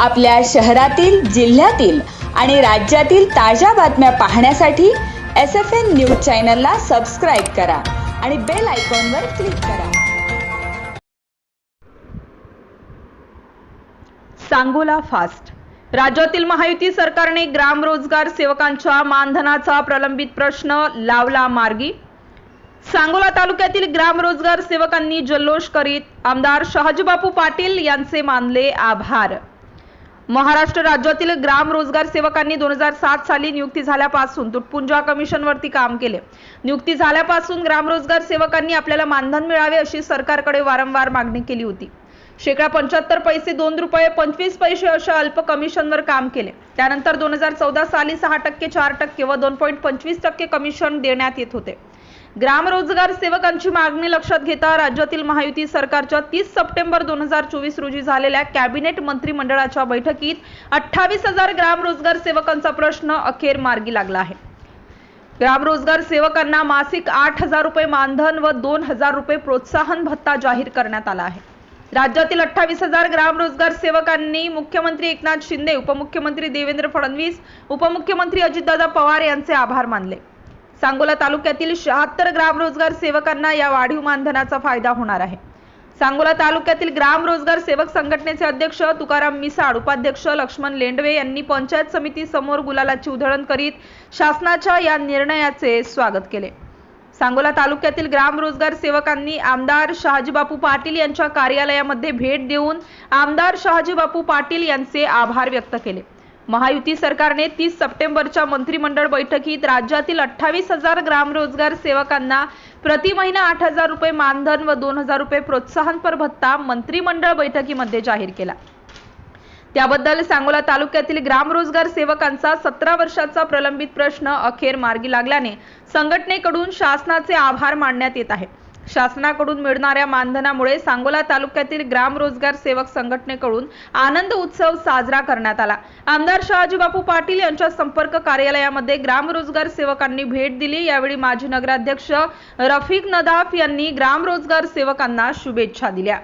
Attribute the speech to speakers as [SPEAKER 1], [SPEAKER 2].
[SPEAKER 1] आपल्या शहरातील जिल्ह्यातील आणि राज्यातील ताज्या बातम्या पाहण्यासाठी एस एफ एन न्यूज चॅनलला सबस्क्राईब करा आणि बेल आयकॉनवर क्लिक करा.
[SPEAKER 2] सांगोला फास्ट राज्यातील महायुती सरकारने ग्राम रोजगार सेवकांच्या मानधनाचा प्रलंबित प्रश्न लावला मार्गी. सांगोला तालुक्यातील ग्राम रोजगार सेवकांनी जल्लोष करीत आमदार शहाजीबापू पाटील यांचे मानले आभार. महाराष्ट्र राज्यातील ग्राम रोजगार सेवकांनी दोन हजार सात साली नियुक्ती झाल्यापासून तुटपुंजा कमिशनवरती काम केले. नियुक्ती झाल्यापासून ग्राम रोजगार सेवकांनी आपल्याला मानधन मिळावे अशी सरकारकडे वारंवार मागणी केली होती. शेकडा पंच्याहत्तर पैसे दोन रुपये पंचवीस पैसे अशा अल्प कमिशनवर काम केले. त्यानंतर दोन हजार चौदा साली सहा टक्के चार टक्के व दोन पॉईंट पंचवीस टक्के कमिशन देण्यात येत होते. ग्रामरोजगार सेवकांची मागणी लक्षात घेता राज्यातील महायुती सरकारच्या तीस सप्टेंबर दोन हजार चोवीस रोजी झालेल्या कॅबिनेट मंत्रिमंडळाच्या बैठकीत अठ्ठावीस हजार ग्रामरोजगार सेवकांचा प्रश्न अखेर मार्गी लागला आहे. ग्रामरोजगार सेवकांना मासिक आठ हजार रुपये मानधन व दोन हजार रुपये प्रोत्साहन भत्ता जाहीर करण्यात आला आहे. राज्यातील अठ्ठावीस हजार ग्रामरोजगार सेवकांनी मुख्यमंत्री एकनाथ शिंदे उपमुख्यमंत्री देवेंद्र फडणवीस उपमुख्यमंत्री अजितदादा पवार यांचे आभार मानले. सांगोला तालुक्यातील शहात्तर ग्रामरोजगार सेवकांना या वाढीव मानधनाचा फायदा होणार आहे. सांगोला तालुक्यातील ग्राम रोजगार सेवक संघटनेचे अध्यक्ष तुकाराम मिसाळ उपाध्यक्ष लक्ष्मण लेंडवे यांनी पंचायत समिती समोर गुलालाची उधळण करीत शासनाच्या या निर्णयाचे स्वागत केले. सांगोला तालुक्यातील ग्राम रोजगार सेवकांनी आमदार शहाजीबापू पाटील यांच्या कार्यालयामध्ये भेट देऊन आमदार शहाजीबापू पाटील यांचे आभार व्यक्त केले. महायुती सरकारने तीस सप्टेंबरच्या मंत्रिमंडळ बैठकीत राज्यातील अठ्ठावीस हजार ग्रामरोजगार सेवकांना प्रति महिना आठ हजार रुपये मानधन व दोन हजार रुपये प्रोत्साहनपर भत्ता मंत्रिमंडळ बैठकीमध्ये जाहीर केला. त्याबद्दल सांगोला तालुक्यातील ग्रामरोजगार सेवकांचा सतरा वर्षाचा प्रलंबित प्रश्न अखेर मार्गी लागल्याने संघटनेकडून शासनाचे आभार मानण्यात येत आहे. शासनाकडून मिळणाऱ्या मानधनामुळे सांगोला तालुक्यातील ग्राम रोजगार सेवक संघटनेकडून आनंद उत्सव साजरा करण्यात आला. आमदार शहाजीबापू पाटील यांच्या संपर्क कार्यालयामध्ये ग्राम रोजगार सेवकांनी भेट दिली. यावेळी माजी नगराध्यक्ष रफिक नदाफ यांनी ग्राम रोजगार सेवकांना शुभेच्छा दिल्या.